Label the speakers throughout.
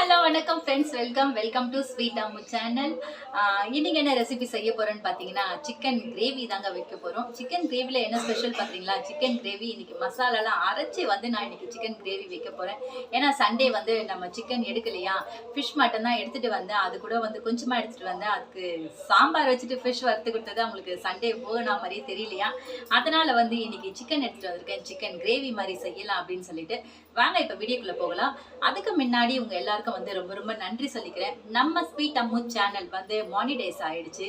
Speaker 1: Hello வணக்கம் friends welcome welcome to sweet Ammu channel இன்னைக்கு என்ன ரெசிபி செய்ய போகிறோன்னு பார்த்தீங்கன்னா சிக்கன் கிரேவி தாங்க வைக்க போகிறோம் சிக்கன் கிரேவியில் என்ன ஸ்பெஷல் பார்த்தீங்களா சிக்கன் கிரேவி இன்னைக்கு மசாலாலாம் அரைச்சி வந்து நான் இன்னைக்கு சிக்கன் கிரேவி வைக்க போகிறேன் ஏன்னா சண்டே வந்து நம்ம சிக்கன் எடுக்கலையா? ஃபிஷ் மட்டன் தான் எடுத்துகிட்டு வந்தேன். அது கூட வந்து கொஞ்சமாக எடுத்துகிட்டு வந்தேன். அதுக்கு சாம்பார் வச்சுட்டு ஃபிஷ் வறுத்து கொடுத்தது அவங்களுக்கு சண்டே போகணா மாதிரியே தெரியலையா? அதனால் வந்து இன்றைக்கி சிக்கன் எடுத்துகிட்டு வந்திருக்கேன். சிக்கன் கிரேவி மாதிரி செய்யலாம் அப்படின்னு சொல்லிட்டு வாங்க இப்போ வீடியோக்குள்ள போகலாம். அதுக்கு முன்னாடி உங்க எல்லாருக்கும் வந்து ரொம்ப ரொம்ப நன்றி சொல்லிக்கிறேன். நம்ம ஸ்வீட் அம்மு சேனல் வந்து மானிடைஸ் ஆயிடுச்சு.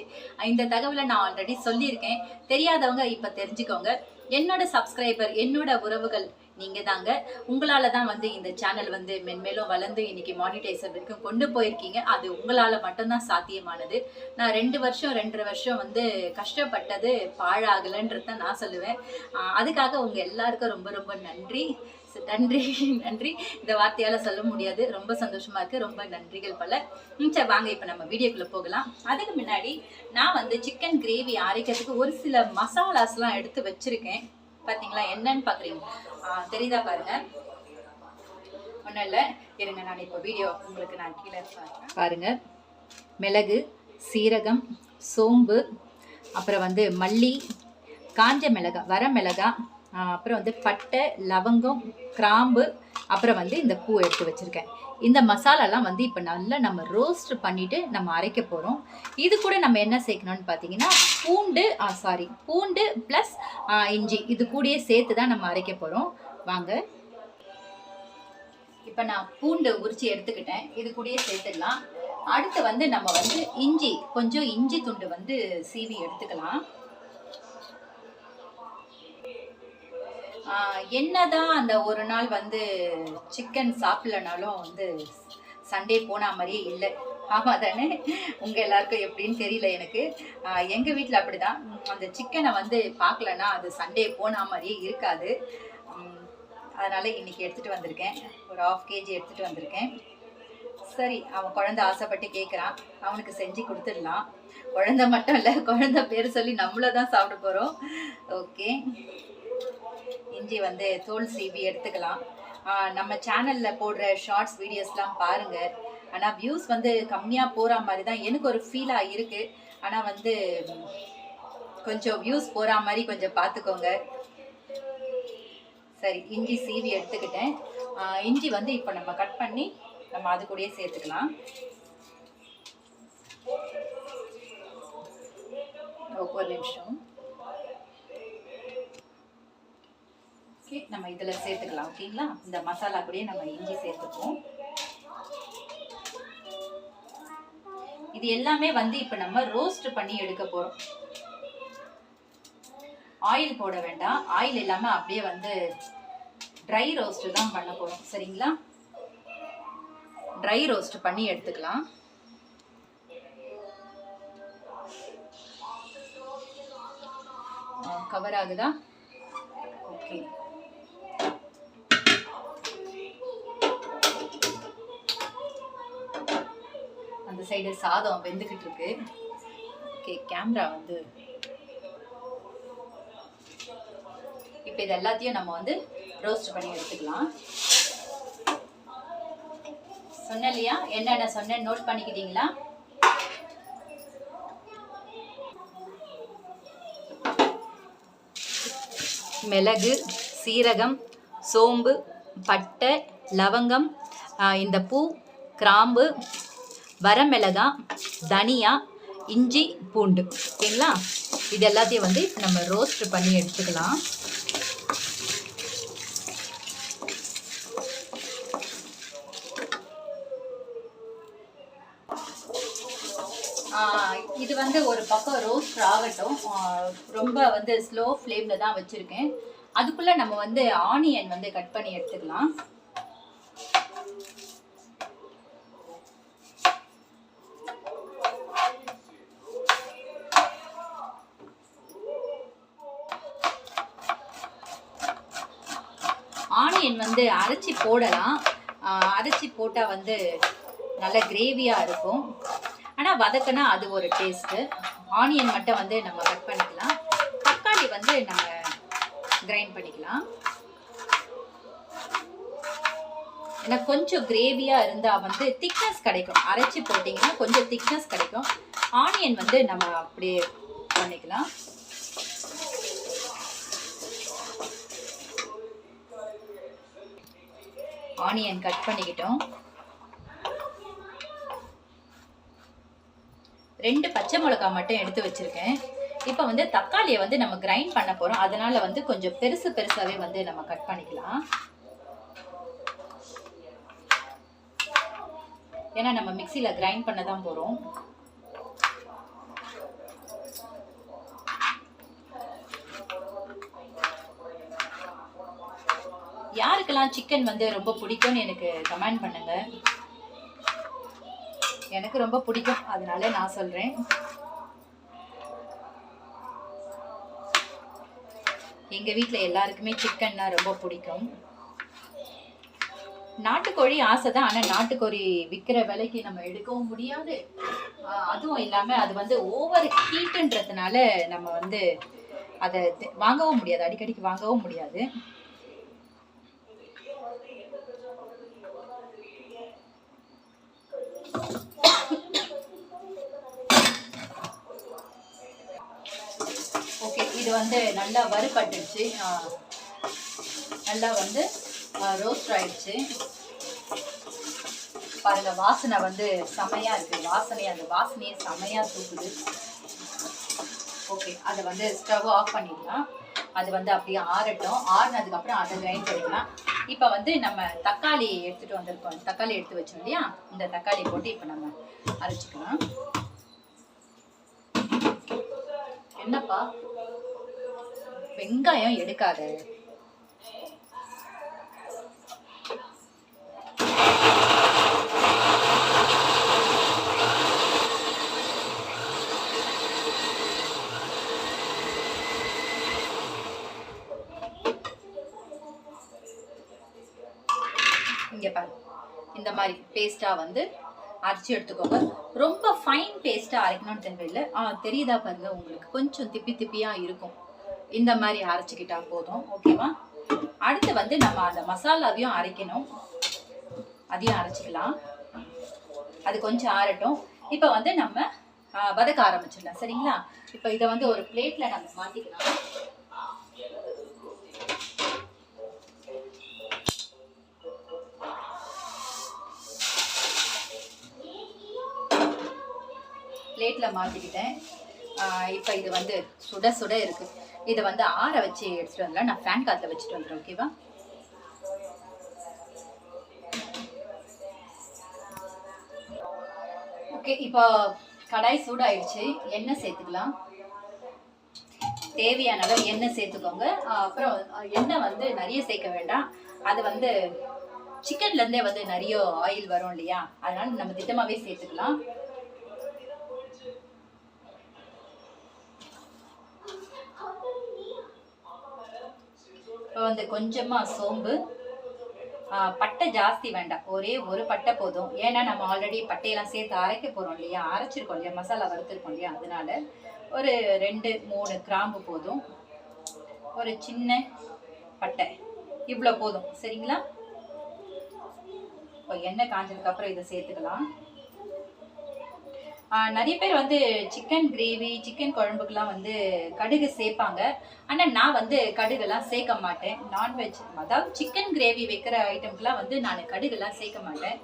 Speaker 1: இந்த தகவலை நான் ஆல்ரெடி சொல்லியிருக்கேன். தெரியாதவங்க இப்போ தெரிஞ்சுக்கோங்க. என்னோட சப்ஸ்கிரைபர் என்னோட உறவுகள் நீங்க தாங்க. உங்களால தான் வந்து இந்த சேனல் வந்து மென்மேலும் வளர்ந்து இன்னைக்கு மானிடைசர் வரைக்கும் கொண்டு போயிருக்கீங்க. அது உங்களால மட்டும்தான் சாத்தியமானது. நான் ரெண்டு வருஷம் ரெண்டரை வருஷம் வந்து கஷ்டப்பட்டது பாழாகலைன்றத நான் சொல்லுவேன். அதுக்காக உங்க எல்லாருக்கும் ரொம்ப ரொம்ப நன்றி. நன்றி நன்றி. இந்த வார்த்தையால சொல்ல முடியாது. ரொம்ப சந்தோஷமா இருக்கு. ரொம்ப நன்றிகள் பல. ம், சரி வாங்க இப்போ நம்ம வீடியோக்குள்ள போகலாம். அதுக்கு முன்னாடி நான் வந்து சிக்கன் கிரேவி அரைக்கிறதுக்கு ஒரு சில மசாலாஸ்லாம் எடுத்து வச்சிருக்கேன். பாத்தீங்களா? என்னன்னு பாக்குறீங்க? தெரியுதா பாருங்க. ஒன்றும் இல்லை. இருங்க நான் இப்போ வீடியோ உங்களுக்கு நான் கீழே காட்டுறேன். பாருங்க. மிளகு சீரகம் சோம்பு அப்புறம் வந்து மல்லி காஞ்ச மிளகாய் வர மிளகாய் அப்புறம் வந்து பட்டை லவங்கம் கிராம்பு அப்புறம் வந்து இந்த பூ எடுத்து வச்சுருக்கேன். இந்த மசாலாலாம் வந்து இப்போ நல்லா நம்ம ரோஸ்ட் பண்ணிவிட்டு நம்ம அரைக்க போகிறோம் இது கூட நம்ம என்ன சேர்க்கணும்னு பார்த்தீங்கன்னா பூண்டு சாரி பூண்டு ப்ளஸ் இஞ்சி இது கூடயே சேர்த்து தான் நம்ம அரைக்க போகிறோம் வாங்க. இப்போ நான் பூண்டு உரிச்சு எடுத்துக்கிட்டேன். இது கூடயே சேர்த்துக்கலாம் அடுத்து வந்து நம்ம வந்து இஞ்சி கொஞ்சம் இஞ்சி துண்டு வந்து சீவி எடுத்துக்கலாம். என்னதான் அந்த ஒரு நாள் வந்து சிக்கன் சாப்பிடலனாலும் வந்து சண்டே போன மாதிரியே இல்லை. ஆமாம் தானே? உங்கள் எல்லாருக்கும் எப்படின்னு தெரியல எனக்கு. எங்கள் வீட்டில் அப்படிதான். தான் அந்த சிக்கனை வந்து பார்க்கலன்னா அது சண்டே போன மாதிரியே இருக்காது. அதனால் இன்றைக்கி எடுத்துகிட்டு வந்திருக்கேன். ஒரு ஆஃப் கேஜி எடுத்துகிட்டு வந்திருக்கேன். சரி அவன் குழந்தை ஆசைப்பட்டு கேட்குறான் அவனுக்கு செஞ்சு கொடுத்துடலாம். குழந்தை மட்டும் இல்லை குழந்தை பேர் சொல்லி நம்மள தான் சாப்பிட போகிறோம் ஓகே. இஞ்சி வந்து தோல் சீவி எடுத்துக்கலாம். நம்ம சேனலில் போடுற ஷார்ட்ஸ் வீடியோஸ்லாம் பாருங்கள் ஆனால் வியூஸ் வந்து கம்மியாக போகிற மாதிரி தான் எனக்கு ஒரு ஃபீலாக இருக்குது ஆனால் வந்து கொஞ்சம் வியூஸ் போகிற மாதிரி கொஞ்சம் பார்த்துக்கோங்க சரி இஞ்சி சீவி எடுத்துக்கிட்டேன். இஞ்சி வந்து இப்போ நம்ம கட் பண்ணி நம்ம அது கூடயே சேர்த்துக்கலாம். ஒரு நிமிஷம். ஓகே நம்ம இதில் சேர்த்துக்கலாம் ஓகேங்களா? இந்த மசாலா கூடயே நம்ம இஞ்சி சேர்த்துப்போம் இது எல்லாமே வந்து இப்போ நம்ம ரோஸ்ட் பண்ணி எடுக்க போகிறோம் ஆயில் போட வேண்டாம். ஆயில் இல்லாமல் அப்படியே வந்து ட்ரை ரோஸ்ட் தான் பண்ண போகிறோம் சரிங்களா? ட்ரை ரோஸ்ட் பண்ணி எடுத்துக்கலாம். கவர் ஆகுதா? ஓகே. இந்த சைடு சாதம் வெந்துக்கிட்டு இருக்கு ஓகே கேமரா வந்து இப்போ இது எல்லாத்தையும் நம்ம வந்து ரோஸ்ட் பண்ணி எடுத்துக்கலாம். சொன்னேன் இல்லையா? என்னென்ன சொன்னேன் நோட் பண்ணிக்கிட்டீங்களா? மிளகு சீரகம் சோம்பு பட்டை லவங்கம் இந்த பூ கிராம்பு வரமிளகா தனியா இஞ்சி பூண்டு. ஓகேங்களா? இது எல்லாத்தையும் வந்து நம்ம ரோஸ்ட் பண்ணி எடுத்துக்கலாம். இது வந்து ஒரு பக்கம் ரோஸ்ட் ஆகட்டும். ரொம்ப வந்து ஸ்லோ ஃப்ளேமில் தான் வச்சுருக்கேன். அதுக்குள்ளே நம்ம வந்து ஆனியன் வந்து கட் பண்ணி எடுத்துக்கலாம். ஆனியன் வந்து அரைச்சி போடலாம். அரைச்சி போட்டால் வந்து நல்ல கிரேவியாக இருக்கும். ஆனால் வதக்கினா அது ஒரு டேஸ்ட்டு ஆனியன் மட்டும் வந்து நம்ம கட் பண்ணிக்கலாம். தக்காளி வந்து நம்ம கிரைண்ட் பண்ணிக்கலாம். ஏன்னா கொஞ்சம் கிரேவியாக இருந்தால் வந்து திக்னஸ் கிடைக்கும். அரைச்சி போட்டிங்கன்னா கொஞ்சம் திக்னஸ் கிடைக்கும். ஆனியன் வந்து நம்ம அப்படியே பண்ணிக்கலாம். ஆனியன் கட் பண்ணிக்கிட்டோம். ரெண்டு பச்சை மிளகாய் மட்டும் எடுத்து வச்சுருக்கேன். இப்போ வந்து தக்காளியை வந்து நம்ம கிரைண்ட் பண்ண போகிறோம் அதனால் வந்து கொஞ்சம் பெருசு பெருசாகவே வந்து நம்ம கட் பண்ணிக்கலாம். ஏன்னா நம்ம மிக்சியில் கிரைண்ட் பண்ண தான் போகிறோம் யாருக்கெல்லாம் சிக்கன் வந்து ரொம்ப பிடிக்கும்னு எனக்கு கமெண்ட் பண்ணுங்க. எனக்கு ரொம்ப பிடிக்கும். அதனால நான் சொல்றேன். எங்க வீட்டில் எல்லாருக்குமே சிக்கன்னா ரொம்ப பிடிக்கும். நாட்டுக்கோழி ஆசை தான் ஆனால் நாட்டுக்கோழி விற்கிற விலைக்கு நம்ம எடுக்கவும் முடியாது. அதுவும் இல்லாமல் அது வந்து ஓவர் ஹீட்டுன்றதுனால நம்ம வந்து அதை வாங்கவும் முடியாது. அடிக்கடிக்கு வாங்கவும் முடியாது ஓகே இது வந்து நல்லா வறுபட்டுடுச்சு. நல்லா வந்து ரோஸ்ட் ஆயிடுச்சு. பாருங்க வாசனை வந்து செமையா இருக்கு. வாசனை அந்த வாசனையே செமையா தூக்குது. ஓகே அதை வந்து ஸ்டவ் ஆஃப் பண்ணிடலாம். அது வந்து அப்படியே ஆறட்டும். ஆறுனதுக்கப்புறம் அதை கிரைண்ட் பண்ணிக்கலாம். இப்போ வந்து நம்ம தக்காளி எடுத்துகிட்டு வந்திருக்கோம். தக்காளி எடுத்து வச்சோம் இல்லையா? இந்த தக்காளி போட்டு இப்போ நம்ம அரைச்சிக்கலாம். என்னப்பா? வெங்காயம் எடுக்காத. இங்கே பாரு. இந்த மாதிரி பேஸ்டா வந்து அரைச்சி எடுத்துக்கோங்க. ரொம்ப ஃபைன் பேஸ்டா அரைக்கணும்னு தேவையில்லை ஆ தெரியுதா பாருங்க உங்களுக்கு கொஞ்சம் திப்பி திப்பியா இருக்கும். இந்த மாதிரி அரைச்சிக்கிட்டா போதும். ஓகேவா அடுத்து வந்து நம்ம அந்த மசாலாவையும் அரைக்கணும். அதையும் அரைச்சிக்கலாம். அது கொஞ்சம் ஆறட்டும். இப்போ வந்து நம்ம வதக்க ஆரம்பிச்சிடலாம். சரிங்களா? இப்போ இதை வந்து ஒரு பிளேட்டில் நம்ம மாற்றிக்கலாம் பிளேட்டில் மாற்றிக்கிட்டேன் இப்போ இது வந்து சுட சுட இருக்குது இதை வந்து ஆற வச்சு எடுத்துகிட்டு வந்துடலாம் நான் ஃபேன் காற்ற வச்சுட்டு வந்துடுறேன் ஓகேவா ஓகே இப்போ கடாய் சூடாயிடுச்சு. எண்ணெய் சேர்த்துக்கலாம். தேவையான அளவு எண்ணெய் சேர்த்துக்கோங்க. அப்புறம் எண்ணெய் வந்து நிறைய சேர்க்க வேண்டாம். அது வந்து சிக்கன்லேருந்தே வந்து நிறைய ஆயில் வரும் இல்லையா? அதனால நம்ம திட்டமாகவே சேர்த்துக்கலாம். வந்து கொஞ்சமாக சோம்பு பட்டை ஜாஸ்தி வேண்டாம். ஒரே ஒரு பட்டை போதும். ஏன்னா நம்ம ஆல்ரெடி பட்டையெல்லாம் சேர்த்து அரைக்க போகிறோம் இல்லையா? அரைச்சிருக்கோம் இல்லையா? மசாலா வறுத்திருக்கோம் இல்லையா? அதனால ஒரு ரெண்டு மூணு கிராம்பு போதும். ஒரு சின்ன பட்டை. இவ்வளோ போதும். சரிங்களா? இப்போ எண்ணெய் காஞ்சதுக்கப்புறம் இதை சேர்த்துக்கலாம். நிறைய பேர் வந்து சிக்கன் கிரேவி சிக்கன் குழம்புக்கெலாம் வந்து கடுகு சேர்ப்பாங்க. ஆனால் நான் வந்து கடுகுலாம் சேர்க்க மாட்டேன். நான்வெஜ் அதாவது சிக்கன் கிரேவி வைக்கிற ஐட்டம்க்குலாம் வந்து நான் கடுகுலாம் சேர்க்க மாட்டேன்.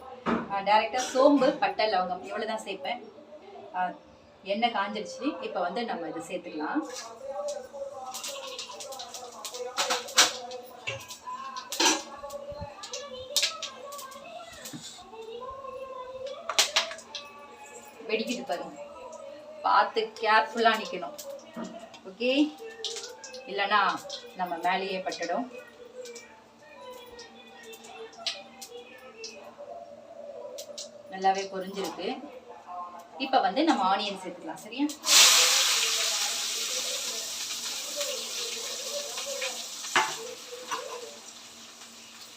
Speaker 1: டேரெக்டாக சோம்பு பட்டை லவங்கம் இவ்வளோ தான் சேர்ப்பேன் எண்ணெய் காஞ்சிருச்சு. இப்போ வந்து நம்ம இதை சேர்த்துக்கலாம். வெடிக்குது பாருங்க. பார்த்து கேர்ஃபுல்லாக நிற்கணும் ஓகே இல்லைன்னா நம்ம மேலேயே பட்டுடும். நல்லாவே பொரிஞ்சிருக்கு. இப்போ வந்து நம்ம ஆனியன் சேர்த்துக்கலாம் சரியா?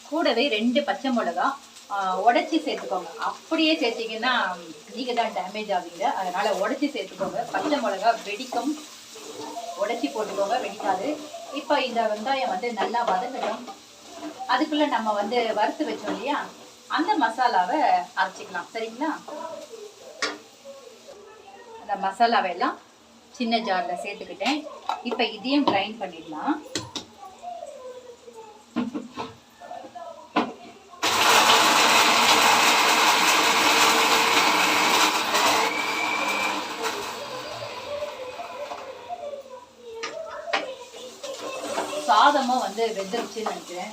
Speaker 1: கூடவே ரெண்டு பச்சை மிளகா உடச்சி சேர்த்துக்கோங்க. அப்படியே சேர்த்தீங்கன்னா நீங்கள் தான் டேமேஜ் ஆகுங்க அதனால் உடச்சி சேர்த்துக்கோங்க. பச்சை மிளகா வெடிக்கும். உடச்சி போட்டுக்கோங்க. வெடிக்காது. இப்போ இந்த வெங்காயம் வந்து நல்லா வதங்கட்டும். அதுக்குள்ளே நம்ம வந்து வறுத்து வச்சோம் இல்லையா? அந்த மசாலாவை அரைச்சிக்கலாம். சரிங்களா? அந்த மசாலாவை எல்லாம் சின்ன ஜாரில் சேர்த்துக்கிட்டேன். இப்போ இதையும் கிரைண்ட் பண்ணிடலாம். சாதமும் வந்து வெந்துருச்சுன்னு நினைக்கிறேன்.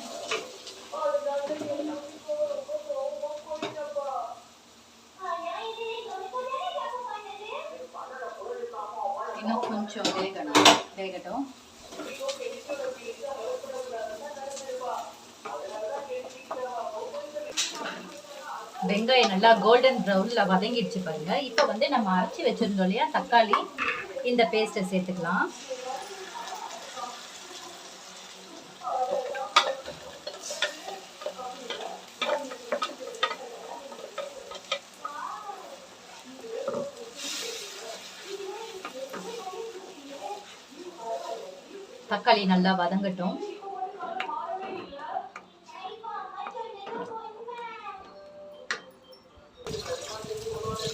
Speaker 1: இன்னும் கொஞ்சம் வேகணும் வேகட்டும். வெங்காயம் நல்லா கோல்டன் ப்ரௌனில் வதங்கிடுச்சு பாருங்க. இப்போ வந்து நம்ம அரைச்சி வச்சுருந்தோம் இல்லையா தக்காளி. இந்த பேஸ்ட்டை சேர்த்துக்கலாம். தக்காளி நல்லா வதங்கட்டும்.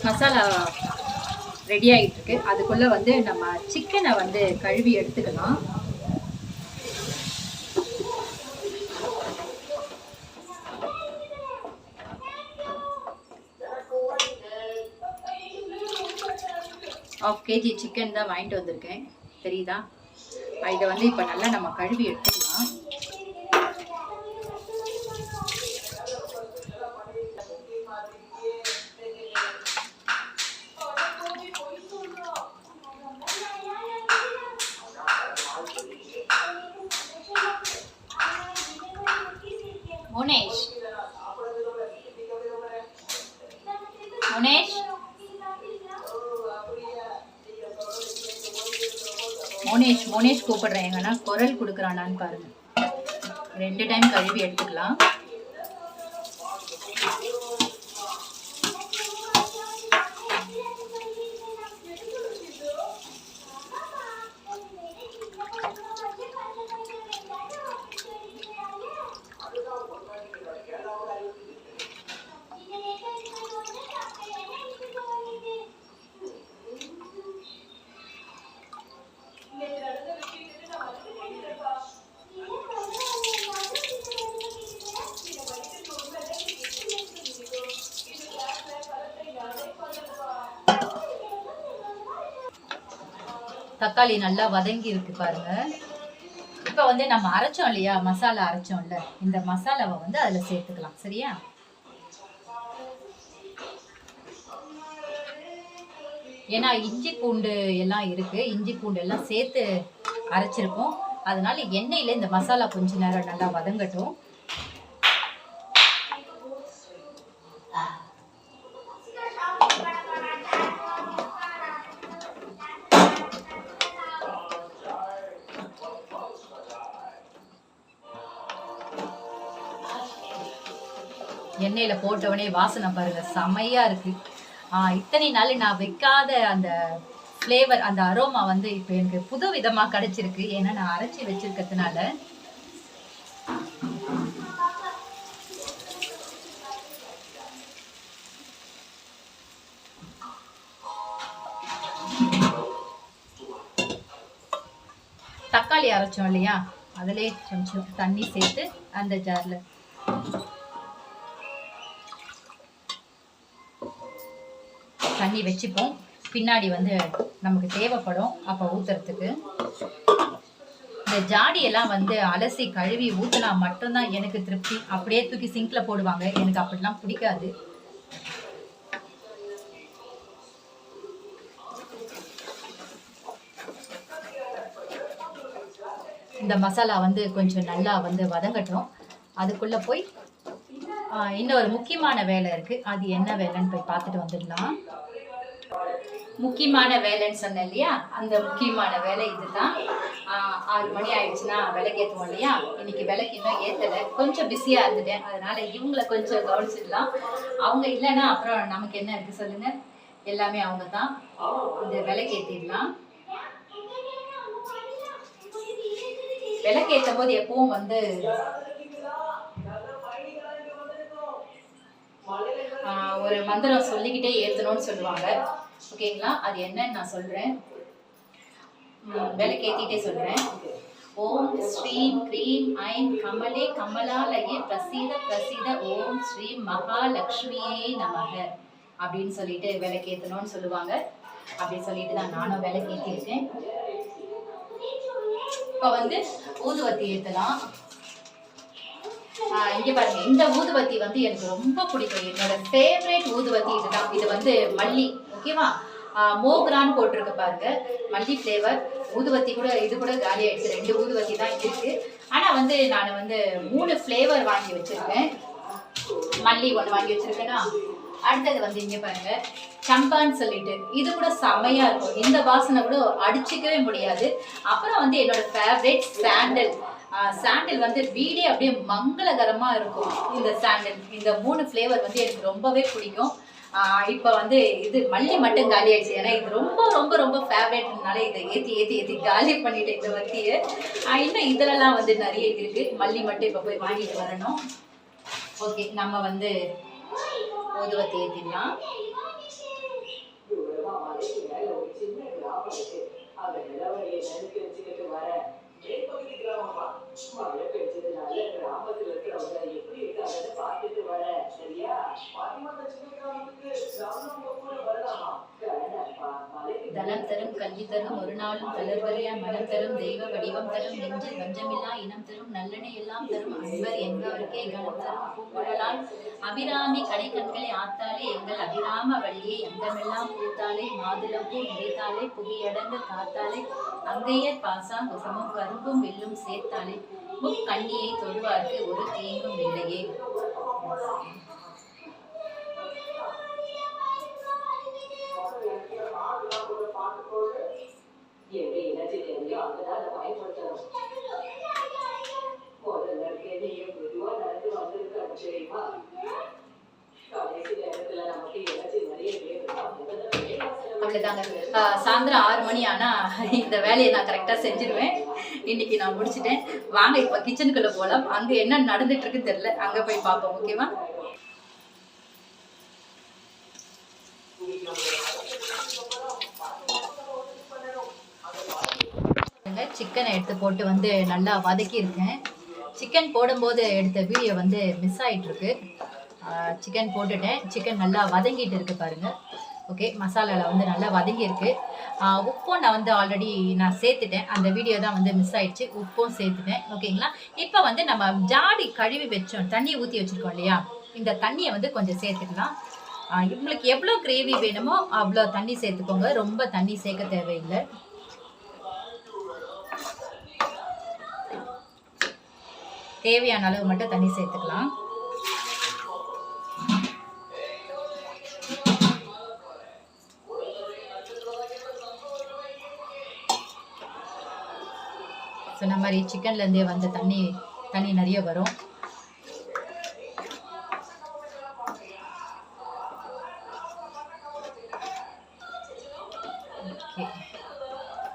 Speaker 1: மசாலா ரெடி ஆகிட்டு இருக்கு அதுக்குள்ள வந்து நம்ம சிக்கனை வந்து கழுவி எடுத்துக்கலாம். ஆஃப் கேஜி சிக்கன் தான் வாங்கிட்டு வந்திருக்கேன். தெரியுதா? இதை வந்து இப்போ நல்லா நம்ம கழுவி எடுத்துக்கலாம் முனேஷ் முனேஷ் மோனேஷ் மோனேஷ் கூப்பிடுறேன். எங்கன்னா குரல் கொடுக்குறானான்னு பாருங்க. ரெண்டு டைம் கழுவி எடுத்துக்கலாம். தக்காளி நல்லா வதங்கி இருக்கு பாருங்க. இப்போ வந்து நம்ம அரைச்சோம் இல்லையா? மசாலா அரைச்சோம்ல. இந்த மசாலாவை வந்து அதில் சேர்த்துக்கலாம். சரியா? ஏன்னா இஞ்சி பூண்டு எல்லாம் இருக்கு. இஞ்சி பூண்டு எல்லாம் சேர்த்து அரைச்சிருக்கோம். அதனால எண்ணெயில இந்த மசாலா கொஞ்ச நேரம் நல்லா வதங்கட்டும். போட்டவனே வாசனை பாருங்க செமையா இருக்கு. இத்தனை நாள் நான் வைக்காத அந்த ஃப்ளேவர் அந்த அரோமா வந்து இப்போ எனக்கு புது விதமாக கிடைச்சிருக்கு. ஏன்னா நான் அரைச்சி வச்சிருக்கிறதுனால. தக்காளி அரைச்சோம் இல்லையா? அதிலே கொஞ்சம் தண்ணி சேர்த்து அந்த ஜார்ல தண்ணி வச்சுப்போம். பின்னாடி வந்து நமக்கு தேவைப்படும். அப்போ ஊத்துறதுக்கு. இந்த ஜாடியெல்லாம் வந்து அலசி கழுவி ஊற்றினா மட்டும்தான் எனக்கு திருப்தி. அப்படியே தூக்கி சிங்க்ல போடுவாங்க. எனக்கு அப்படிலாம் பிடிக்காது. இந்த மசாலா வந்து கொஞ்சம் நல்லா வந்து வதங்கட்டும். அதுக்குள்ள போய் இன்னொரு முக்கியமான வேலை இருக்கு. அது என்ன வேலைன்னு போய் பார்த்துட்டு வந்துடலாம். முக்கியமான வேலைன்னு சொன்னேன் இல்லையா? அந்த முக்கியமான வேலை இதுதான். ஆறு மணி ஆயிடுச்சுன்னா விளக்கேற்றுவோம் இல்லையா? இன்னைக்கு விளக்கு இன்னும் ஏற்றலை கொஞ்சம் பிஸியாக இருந்துட்டேன். அதனால இவங்களை கொஞ்சம் கவனிச்சிடலாம் அவங்க இல்லைன்னா அப்புறம் நமக்கு என்ன இருக்கு சொல்லுங்க. எல்லாமே அவங்க தான் இந்த விளக்கேற்றிடலாம் விளக்கேற்றும் போது எப்பவும் வந்து ஒரு மந்திரம் சொல்லிக்கிட்டே ஏற்றணும்னு சொல்லுவாங்க. ஓகேங்களா? அது என்னன்னு நான் சொல்கிறேன் விலைக்கு சொல்கிறேன் ஓம் ஸ்ரீம் க்ரீம் ஐம் கமலே கமலாலயே பிரசீத பிரசீத ஓம் ஸ்ரீம் மகாலட்சுமியே நமக. அப்படின்னு சொல்லிட்டு விளக்கேற்றணும்னு சொல்லுவாங்க. அப்படி சொல்லிட்டு தான் நானும் விளக்கேற்றிருக்கேன் இப்போ வந்து ஊதுவத்தி ஏற்றலாம் இங்க பாருங்க. இந்த ஊதுவத்தி வந்து எனக்கு ரொம்ப பிடிக்கும். என்னோட ஃபேவரேட் ஊதுவத்தி இதுதான். இது வந்து மல்லி. ஓகேவா ஆஹ் மோக்ரான் போட்டிருக்கு பாருங்க. மல்லி ஃப்ளேவர் ஊதுவத்தி கூட இது கூட காலி ஆயிடுச்சு. ரெண்டு ஊதுவத்தி தான் இருக்கு. ஆனால் வந்து நான் வந்து மூணு ஃப்ளேவர் வாங்கி வச்சிருக்கேன். மல்லி ஒன்று வாங்கி வச்சிருக்கேன்னா அடுத்தது வந்து இங்கே பாருங்க. சம்பான்னு சொல்லிட்டு. இது கூட செமையா இருக்கும். இந்த வாசனை கூட அடிச்சிக்கவே முடியாது. அப்புறம் வந்து என்னோட ஃபேவரேட் சாண்டல் சாண்டில் வந்து வீடே அப்படியே மங்களகரமாக இருக்கும். இந்த சாண்டில் இந்த மூணு ஃப்ளேவர் வந்து எனக்கு ரொம்பவே பிடிக்கும். இப்போ வந்து இது மல்லி மட்டும் காலி ஆயிடுச்சு. ஏன்னா இது ரொம்ப ரொம்ப ரொம்ப ஃபேவரேட்னால இதை ஏற்றி ஏற்றி ஏற்றி காலி பண்ணிட்டேன் இந்த வத்தியை இன்னும் இதிலலாம் வந்து நிறைய இருக்கு. மல்லி மட்டும் இப்போ போய் வாங்கிட்டு வரணும். ஓகே நம்ம வந்து ஊதுவத்தி ஏற்றிடலாம் மேற்பகுதி
Speaker 2: கிராமமா சும்மா விளக்கடிச்சதுனால கிராமத்துல இருக்கிறவங்க எப்படி இருக்காங்கன்னு பார்த்துட்டு வர சரியா? பாத்திமா தச்சுக்கிற கிராமத்துக்கு கிராமம் கூட வரலாமா? தலம்
Speaker 1: தரும் கல்வி தரும் ஒரு நாளும் தளர்வறியா மனம் தரும் தெய்வ வடிவம் தரும் நெஞ்சில் வஞ்சமில்லா இனம் தரும் நல்லெண்ணை எல்லாம் தரும் அன்பர் என்பவருக்கே கணம் தரும். பூக்குழலால் அபிராமி கடை கண்களை ஆத்தாலே எங்கள் அபிராம வழியை எங்கமெல்லாம் பூத்தாலே மாதுளம்பூ நிறைத்தாலே புவியடங்கு காத்தாலே அங்கையர் பாசாங் குசமும் கரும்பும் வில்லும் சேர்த்தாலே முக்கண்ணியை தொழுவார்க்கு ஒரு தீங்கும் இல்லையே. அவ்வளோதாங்க சாயந்தரம் ஆறு மணி ஆனா இந்த வேலையை நான் கரெக்டாக செஞ்சிருவேன். இன்னைக்கு நான் முடிச்சிட்டேன். வாங்க இப்போ கிச்சனுக்குள்ள போகலாம் அங்கே என்ன நடந்துட்டு இருக்குன்னு தெரியல. அங்கே போய் பார்ப்போம் ஓகேவா சிக்கனை எடுத்து போட்டு வந்து நல்லா வதக்கியிருக்கேன். சிக்கன் போடும்போது எடுத்த வீடியோ வந்து மிஸ் ஆகிட்டுருக்கு சிக்கன் போட்டுட்டேன். சிக்கன் நல்லா வதங்கிட்டு இருக்கு பாருங்கள் ஓகே மசாலாவில் வந்து நல்லா வதங்கியிருக்கு. உப்பும் நான் வந்து ஆல்ரெடி நான் சேர்த்துட்டேன். அந்த வீடியோ தான் வந்து மிஸ் ஆயிடுச்சு. உப்பும் சேர்த்துட்டேன். ஓகேங்களா இப்போ வந்து நம்ம ஜாடி கழுவி வச்சோம். தண்ணி ஊற்றி வச்சிருக்கோம் இல்லையா? இந்த தண்ணியை வந்து கொஞ்சம் சேர்த்துக்கலாம். உங்களுக்கு எவ்வளோ கிரேவி வேணுமோ அவ்வளோ தண்ணி சேர்த்துக்கோங்க. ரொம்ப தண்ணி சேர்க்க தேவையில்லை. தேவையான அளவு மட்டும் தண்ணி சேர்த்துக்கலாம். மாதிரி சிக்கன்லேருந்தே வந்த தண்ணி தண்ணி நிறைய வரும். ஓகே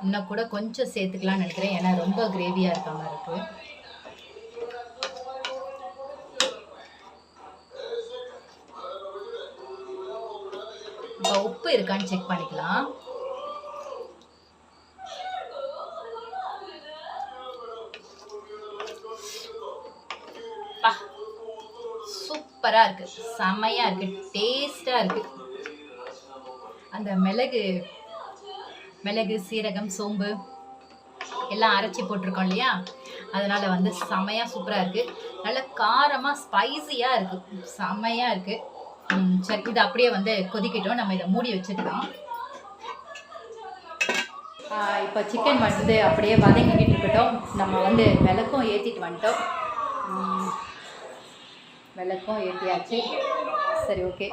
Speaker 1: இன்னும் கூட கொஞ்சம் சேர்த்துக்கலாம்னு நினைக்கிறேன். ஏன்னா ரொம்ப கிரேவியாக இருக்க மாதிரி இருக்குது இப்போ உப்பு இருக்கான்னு செக் பண்ணிக்கலாம் பா சூப்பரா இருக்கு. செமையா இருக்கு. டேஸ்டா இருக்கு. அந்த மிளகு மிளகு சீரகம் சோம்பு எல்லாம் அரைச்சி போட்டிருக்கோம் இல்லையா? அதனால வந்து செமையா சூப்பரா இருக்கு. நல்ல காரமா ஸ்பைசியா இருக்கு. செமையா இருக்கு. சரி இது அப்படியே வந்து கொதிக்கட்டும். நம்ம இதை மூடி வச்சுக்கலாம். இப்போ சிக்கன் வந்து அப்படியே வதங்கிக்கிட்டு இருக்கட்டும். நம்ம வந்து விளக்கும் ஏற்றிட்டு வந்துட்டோம். விளக்கம் ஏற்றியாச்சு சரி ஓகே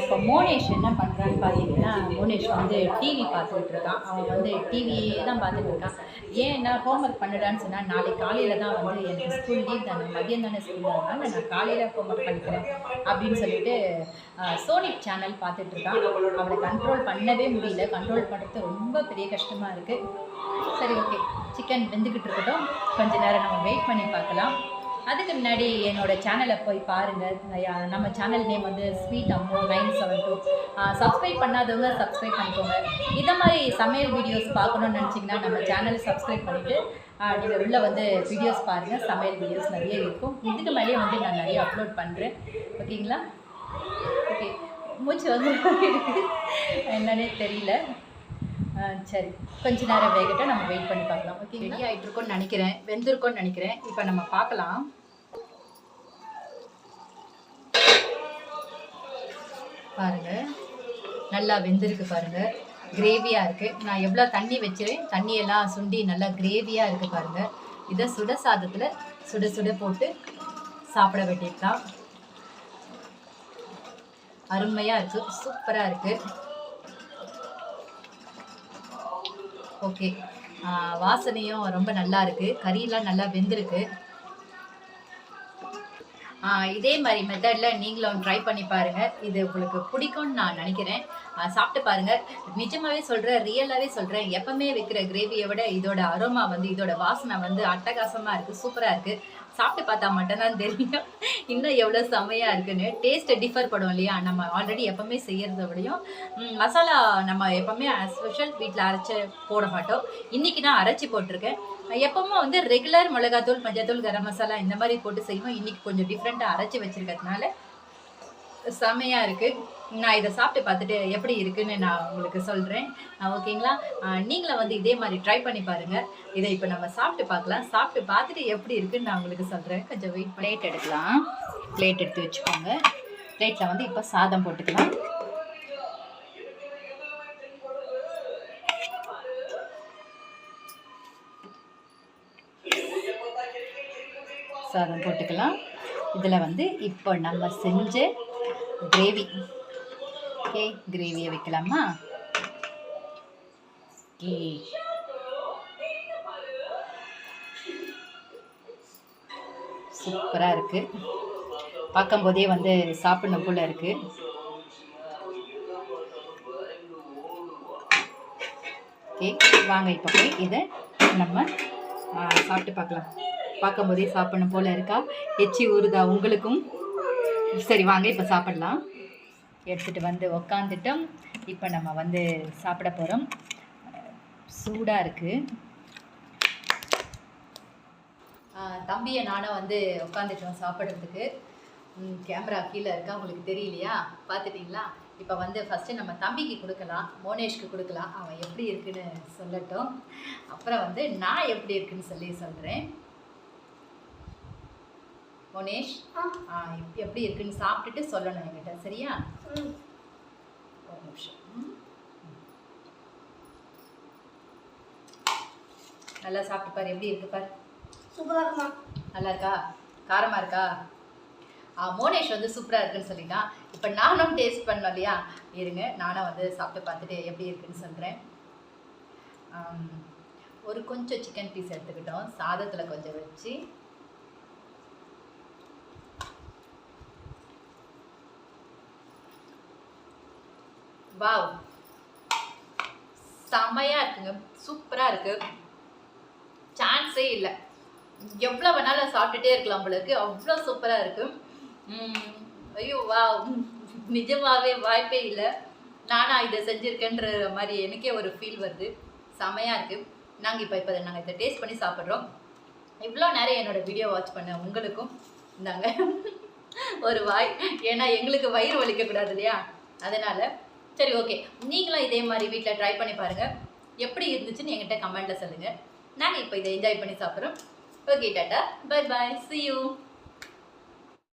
Speaker 1: இப்போ மோனேஷ் என்ன பண்ணுறான்னு பார்த்தீங்கன்னா மோனேஷ் வந்து டிவி பார்த்துக்கிட்டு இருக்கான். அவன் வந்து டிவியே தான் பார்த்துட்டு இருக்கான். ஏன் நான் ஹோம்ஒர்க் பண்ணுடான்னு சொன்னால் நாளைக்கு காலையில் தான் வந்து எனக்கு ஸ்கூல் லீவ் தானே மதியம் தானே ஸ்கூல் அதனால நான் காலையில் ஹோம்ஒர்க் பண்ணிக்கிறேன் அப்படின்னு சொல்லிட்டு சோனிக் சேனல் பார்த்துட்டு இருக்கான். அவனை கண்ட்ரோல் பண்ணவே முடியல. கண்ட்ரோல் பண்ணுறது ரொம்ப பெரிய கஷ்டமாக இருக்குது சரி ஓகே சிக்கன் வெந்துக்கிட்டு இருக்கட்டும். கொஞ்ச நேரம் நம்ம வெயிட் பண்ணி பார்க்கலாம். அதுக்கு முன்னாடி என்னோட சேனலை போய் பாருங்கள் நம்ம சேனல் நேம் வந்து sweet Ammu nine seven two subscribe பண்ணாதவங்க சப்ஸ்கிரைப் பண்ணிக்கோங்க. இந்த மாதிரி சமையல் வீடியோஸ் பார்க்கணும்னு நினச்சிங்கன்னா நம்ம சேனலை சப்ஸ்கிரைப் பண்ணிவிட்டு நீங்கள் உள்ளே வந்து வீடியோஸ் பாருங்கள் சமையல் வீடியோஸ் நிறைய இருக்கும். இதுக்கு மேலேயே வந்து நான் நிறைய அப்லோட் பண்ணுறேன் ஓகேங்களா? ஓகே. மூச்சு வந்து என்னன்னே தெரியல. ஆ, சரி. கொஞ்ச நேரம் வேகட்டும். நம்ம வெயிட் பண்ணி பார்க்கலாம். ஓகே ரெடி ஆகிட்டு இருக்கோம்னு நினைக்கிறேன். வெந்திருக்கோம்னு நினைக்கிறேன். இப்போ நம்ம பார்க்கலாம். பாருங்க. நல்லா வெந்திருக்கு பாருங்க. கிரேவியாக இருக்குது நான் எவ்வளோ தண்ணி வச்சுருவேன் தண்ணியெல்லாம் சுண்டி நல்லா கிரேவியாக இருக்குது பாருங்க. இதை சுட சாதத்தில் சுட சுட போட்டு சாப்பிட வேண்டியதுதான். அருமையாக இருக்குது சூப்பராக இருக்குது ஓகே வாசனையும் ரொம்ப நல்லா இருக்குது கறியெலாம் நல்லா வெந்திருக்கு. இதே மாதிரி மெத்தடில் நீங்களும் ட்ரை பண்ணி பாருங்க. இது உங்களுக்கு பிடிக்கும்னு நான் நினைக்கிறேன். சாப்பிட்டு பாருங்க. நிஜமாவே சொல்கிறேன் ரியலாகவே சொல்கிறேன் எப்பவுமே வைக்கிற கிரேவியை விட இதோட அரோமா வந்து இதோட வாசனை வந்து அட்டகாசமாக இருக்குது சூப்பராக இருக்குது சாப்பிட்டு பார்த்தா மட்டும்தான் தெரியும். இன்னும் எவ்வளோ செமையாக இருக்குன்னு. டேஸ்ட் டிஃபர் படும் இல்லையா? நம்ம ஆல்ரெடி எப்போவுமே செய்கிறத விடையும். மசாலா நம்ம எப்போவுமே ஸ்பெஷல் வீட்டில் அரைச்சி போட மாட்டோம். இன்றைக்கி நான் அரைச்சி போட்டிருக்கேன். எப்பவுமே வந்து ரெகுலர் மிளகாத்தூள் மஞ்சத்தூள் கரம் மசாலா இந்த மாதிரி போட்டு செய்வோம். இன்றைக்கி கொஞ்சம் டிஃப்ரெண்ட்டாக அரைச்சி வச்சுருக்கிறதுனால செமையாக இருக்குது நான் இதை சாப்பிட்டு பார்த்துட்டு எப்படி இருக்குன்னு நான் உங்களுக்கு சொல்கிறேன் ஓகேங்களா? நீங்களும் வந்து இதே மாதிரி ட்ரை பண்ணி பாருங்கள் இதை இப்போ நம்ம சாப்பிட்டு பார்க்கலாம். சாப்பிட்டு பார்த்துட்டு எப்படி இருக்குன்னு நான் உங்களுக்கு சொல்கிறேன் கொஞ்சம் வெயிட் பிளேட் எடுக்கலாம். பிளேட் எடுத்து வச்சுக்கோங்க. பிளேட்டில் வந்து இப்போ சாதம் போட்டுக்கலாம். சாதம் போட்டுக்கலாம். இதில் வந்து இப்போ நம்ம செஞ்ச கிரேவி ஓகே கிரேவியை வைக்கலாமா? ஓகே சூப்பராக இருக்குது பார்க்கும்போதே வந்து சாப்பிடணும் போல இருக்குது ஓகே வாங்க இப்போ போய் இதை நம்ம சாப்பிட்டு பார்க்கலாம். பார்க்கும்போதே சாப்பிடணும் போல இருக்கா? எச்சி ஊறுதா உங்களுக்கும் சரி வாங்க இப்போ சாப்பிடலாம். எடுத்துகிட்டு வந்து உக்காந்துட்டோம். இப்போ நம்ம வந்து சாப்பிட போகிறோம் சூடாக இருக்குது தம்பியை நானும் வந்து உட்காந்துட்டோம் சாப்பிட்றதுக்கு. கேமரா கீழே இருக்கா உங்களுக்கு தெரியலையா? பார்த்துட்டிங்களா? இப்போ வந்து ஃபஸ்ட்டு நம்ம தம்பிக்கு கொடுக்கலாம் மோனேஷ்க்கு கொடுக்கலாம். அவன் எப்படி இருக்குன்னு சொல்லட்டும். அப்புறம் வந்து நான் எப்படி இருக்குன்னு சொல்லி சொல்கிறேன் மோனேஷ் எப்படி இருக்குன்னு சாப்பிட்டுட்டு சொல்லணும் என்கிட்ட சரியா? ஒரு நிமிஷம். நல்லா சாப்பிட்டு பாரு எப்படி இருக்கு பாரு.
Speaker 3: சூப்பராக இருக்குமா?
Speaker 1: நல்லா இருக்கா? காரமா இருக்கா? ஆ, மோனேஷ் வந்து சூப்பராக இருக்குன்னு சொல்லிட்டான். இப்போ நானும் டேஸ்ட் பண்ணோம் இல்லையா? இருங்க நானும் வந்து சாப்பிட்டு பார்த்துட்டு எப்படி இருக்குன்னு சொல்கிறேன் ஒரு கொஞ்சம் சிக்கன் பீஸ் எடுத்துக்கிட்டோம். சாதத்தில் கொஞ்சம் வச்சு வாவ் செமையாக இருக்குங்க. சூப்பராக இருக்குது சான்ஸே இல்லை. எவ்வளோ வேணாலும் சாப்பிட்டுட்டே இருக்கலாம் உங்களுக்கு அவ்வளோ சூப்பராக இருக்குது ஐயோ வா நிஜமாகவே வாய்ப்பே இல்லை. நானாக இதை செஞ்சுருக்கேன்ற மாதிரி எனக்கே ஒரு ஃபீல் வருது. செமையாக இருக்குது நாங்கள் இப்போ இப்போ நாங்கள் இதை டேஸ்ட் பண்ணி சாப்பிட்றோம். இவ்வளோ நேரம் என்னோடய வீடியோ வாட்ச் பண்ண உங்களுக்கும். இந்தாங்க. ஒரு வாய். ஏன்னா எங்களுக்கு வயிறு வலிக்கக்கூடாது இல்லையா? அதனால் சரி ஓகே நீங்களும் இதே மாதிரி வீட்டில் ட்ரை பண்ணி பாருங்கள் எப்படி இருந்துச்சுன்னு எங்கிட்ட கமெண்ட்டில் சொல்லுங்கள் நாங்கள் இப்போ இதை என்ஜாய் பண்ணி சாப்பிட்றோம். Okay tata. Bye bye see you